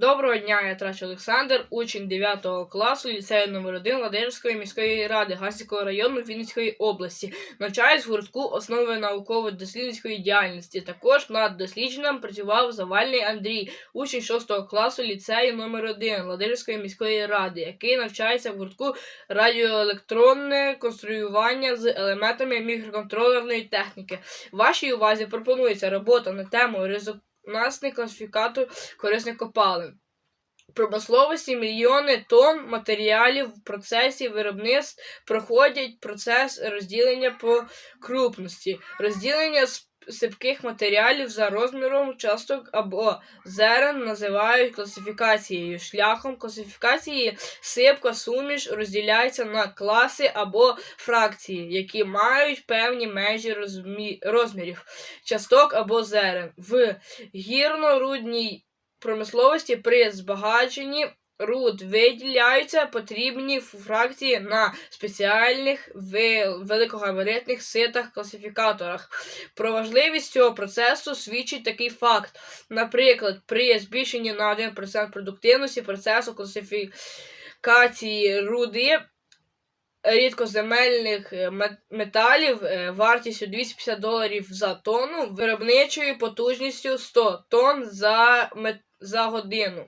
Доброго дня, я Трач Олександр, учень 9 класу ліцею номер 1 Ладижської міської ради Гасівського району Вінницької області. Навчаюсь в гуртку основи науково-дослідницької діяльності. Також над дослідженням працював Завальний Андрій, учень 6 класу ліцею номер 1 Ладижської міської ради, який навчається в гуртку радіоелектронне конструювання з елементами мікроконтролерної техніки. Вашій увазі пропонується робота на тему резонансний класифікатор корисних копалин. Промисловості мільйони тонн матеріалів в процесі виробництв проходять процес розділення по крупності, розділення сипких матеріалів за розміром часток або зерен називають класифікацією. Шляхом класифікації сипка суміш розділяється на класи або фракції, які мають певні межі розмі- розмірів часток або зерен. В гірно-рудній промисловості при збагаченні руд виділяються потрібні фракції на спеціальних великогабаритних ситах-класифікаторах. Про важливість цього процесу свідчить такий факт. Наприклад, при збільшенні на 1% продуктивності процесу класифікації руди рідкоземельних е, металів е, вартістю 250 доларів за тонну, виробничою потужністю 100 тонн за, мет- за годину.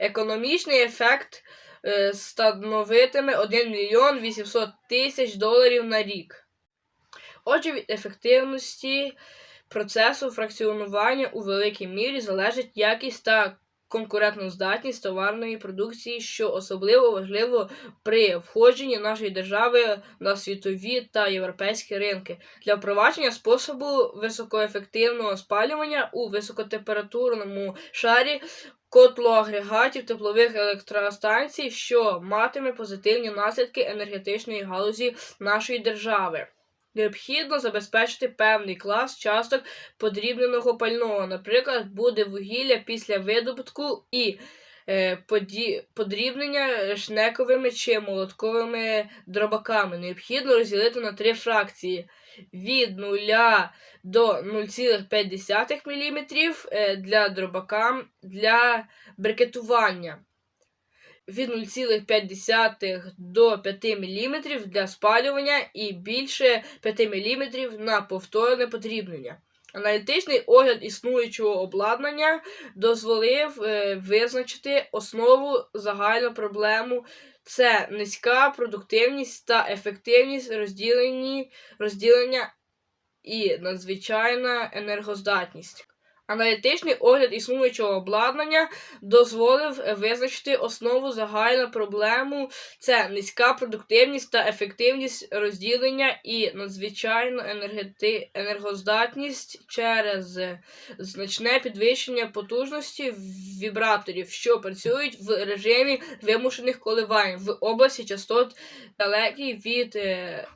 Економічний ефект е, становитиме 1 мільйон 800 тисяч доларів на рік. Отже, від ефективності процесу фракціонування у великій мірі залежить якість та конкурентноздатність товарної продукції, що особливо важливо при входженні нашої держави на світові та європейські ринки. Для впровадження способу високоефективного спалювання у високотемпературному шарі котлоагрегатів теплових електростанцій, що матиме позитивні наслідки енергетичної галузі нашої держави. Необхідно забезпечити певний клас часток подрібненого пального. Наприклад, буде вугілля після видобутку і е, поді- подрібнення шнековими чи молотковими дробаками. Необхідно розділити на три фракції від 0 до 0,5 мм е, для дробака для брикетування. Від 0,5 до 5 мм для спалювання і більше 5 мм на повторне подрібнення. Аналітичний огляд існуючого обладнання дозволив е, визначити основу загальну проблему. Це низька продуктивність та ефективність розділення і надзвичайна енергоздатність. Аналітичний огляд існуючого обладнання дозволив визначити основу загальну проблему це низька продуктивність та ефективність розділення і надзвичайну енергети... енергоздатність через значне підвищення потужності вібраторів, що працюють в режимі вимушених коливань в області частот далекій від е,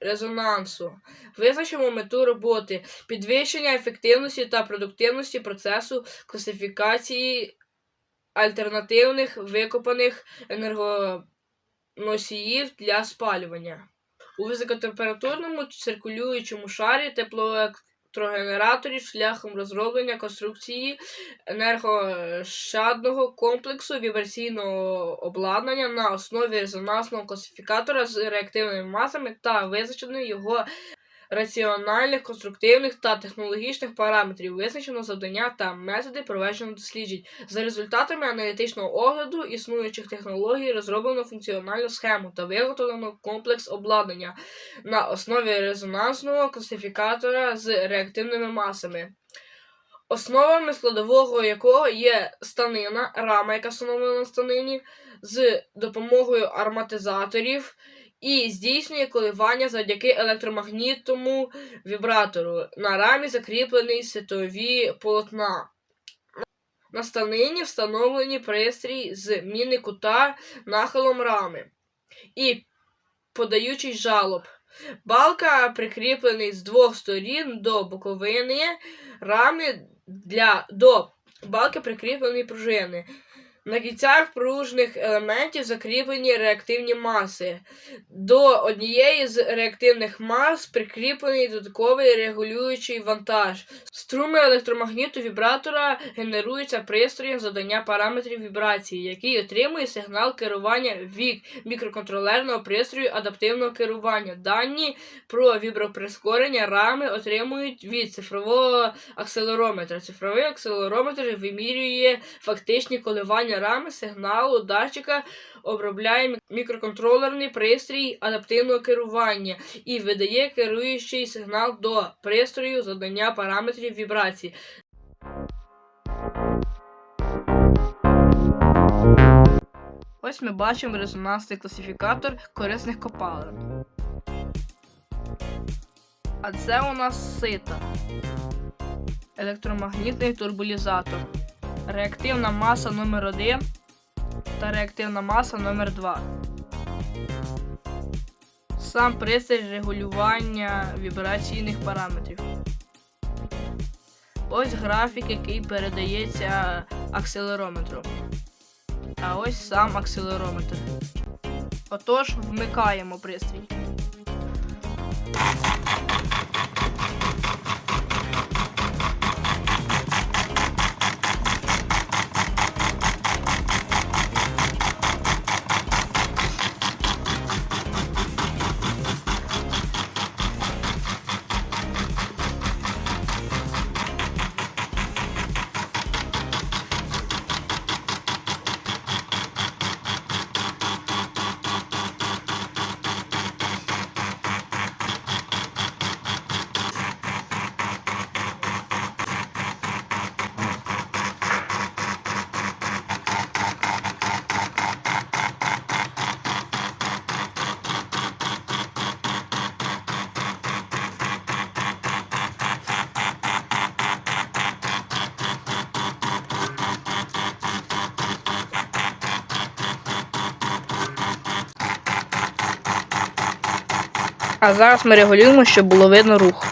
резонансу. Визначимо мету роботи підвищення ефективності та продуктивності процесу класифікації альтернативних викопаних енергоносіїв для спалювання. У високотемпературному циркулюючому шарі теплоелектрогенераторів шляхом розроблення конструкції енергощадного комплексу вібраційного обладнання на основі резонансного класифікатора з реактивними масами та визначеної його раціональних, конструктивних та технологічних параметрів, визначено завдання та методи проведення досліджень. За результатами аналітичного огляду існуючих технологій розроблено функціональну схему та виготовлено комплекс обладнання на основі резонансного класифікатора з реактивними масами. Основами складового якого є станина, рама, яка встановлена на станині, з допомогою арматизаторів і здійснює коливання завдяки електромагнітному вібратору. На рамі закріплені ситові полотна. На станині встановлені пристрій з міни кута нахилом рами і подаючий жалоб. Балка прикріплений з двох сторін до боковини рами для до балки прикріплені пружини. На кінцях пружних елементів закріплені реактивні маси. До однієї з реактивних мас прикріплений додатковий регулюючий вантаж. Струми електромагніту вібратора генеруються пристроєм задання параметрів вібрації, який отримує сигнал керування від мікроконтролерного пристрою адаптивного керування. Дані про віброприскорення рами отримують від цифрового акселерометра. Цифровий акселерометр вимірює фактичні коливання рами сигналу датчика, обробляє мікроконтролерний пристрій адаптивного керування і видає керуючий сигнал до пристрою задання параметрів вібрації. Ось ми бачимо резонансний класифікатор корисних копалин. А це у нас сита. Електромагнітний турбулізатор. Реактивна маса номер 1 та реактивна маса номер 2 Сам пристрій регулювання вібраційних параметрів. Ось графік, який передається акселерометру. А ось сам акселерометр. Отож, вмикаємо пристрій. А зараз ми регулюємо, щоб було видно рух.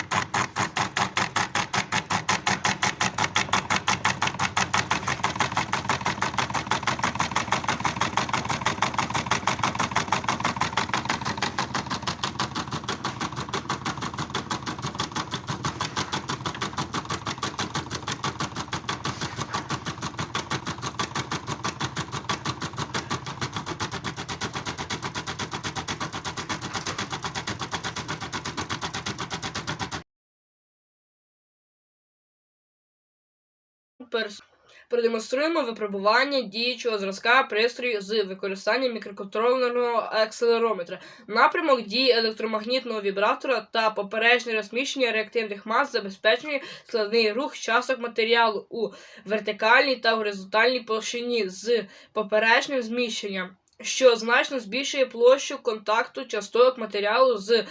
Перс- Продемонструємо випробування діючого зразка пристрою з використанням мікроконтрольного акселерометра. Напрямок дії електромагнітного вібратора та поперечне розміщення реактивних мас забезпечує складний рух часток матеріалу у вертикальній та горизонтальній площині з поперечним зміщенням, що значно збільшує площу контакту часток матеріалу з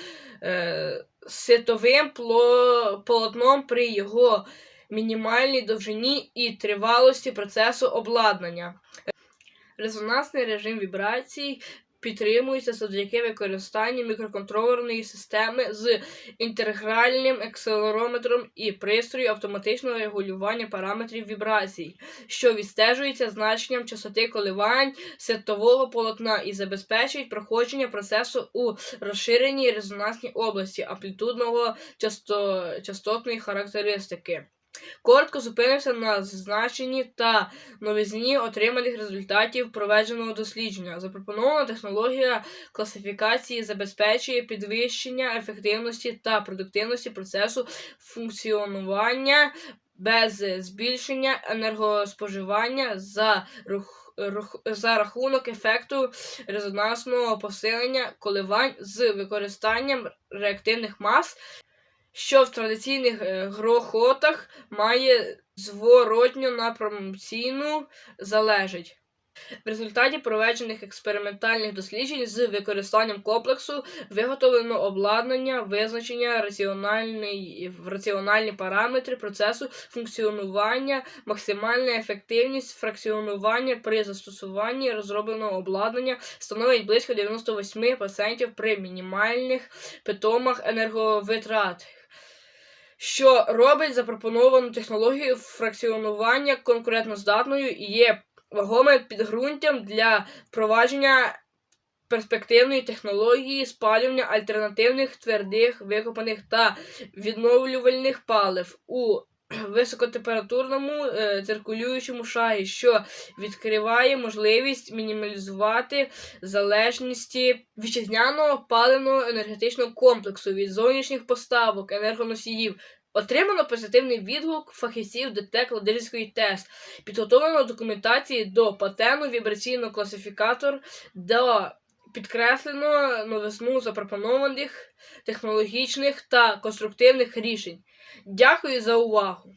е, ситовим полотном при його мінімальній довжині і тривалості процесу обладнання. Резонансний режим вібрацій підтримується завдяки використанню мікроконтролерної системи з інтегральним акселерометром і пристрою автоматичного регулювання параметрів вібрацій, що відстежується значенням частоти коливань сетового полотна і забезпечують проходження процесу у розширеній резонансній області амплітудного часто... частотної характеристики. Коротко зупинився на значенні та новизні отриманих результатів проведеного дослідження. Запропонована технологія класифікації забезпечує підвищення ефективності та продуктивності процесу функціонування без збільшення енергоспоживання за рух- рух- за рахунок ефекту резонансного посилення коливань з використанням реактивних мас, що в традиційних е, грохотах має зворотню напромційну залежить. В результаті проведених експериментальних досліджень з використанням комплексу виготовлено обладнання визначення в раціональні параметри процесу функціонування, максимальна ефективність фракціонування при застосуванні розробленого обладнання становить близько 98% при мінімальних питомах енерговитрат що робить запропоновану технологію фракціонування конкурентноздатною і є вагомим підґрунтям для впровадження перспективної технології спалювання альтернативних твердих викопаних та відновлювальних палив. У високотемпературному е, циркулюючому шарі, що відкриває можливість мінімалізувати залежність вітчизняного паливного енергетичного комплексу від зовнішніх поставок енергоносіїв. Отримано позитивний відгук фахівців ДТЕК Ладижської ТЕС. Підготовлено документації до патенту вібраційно класифікатор, до підкреслено новизну запропонованих технологічних та конструктивних рішень. Дякую за увагу!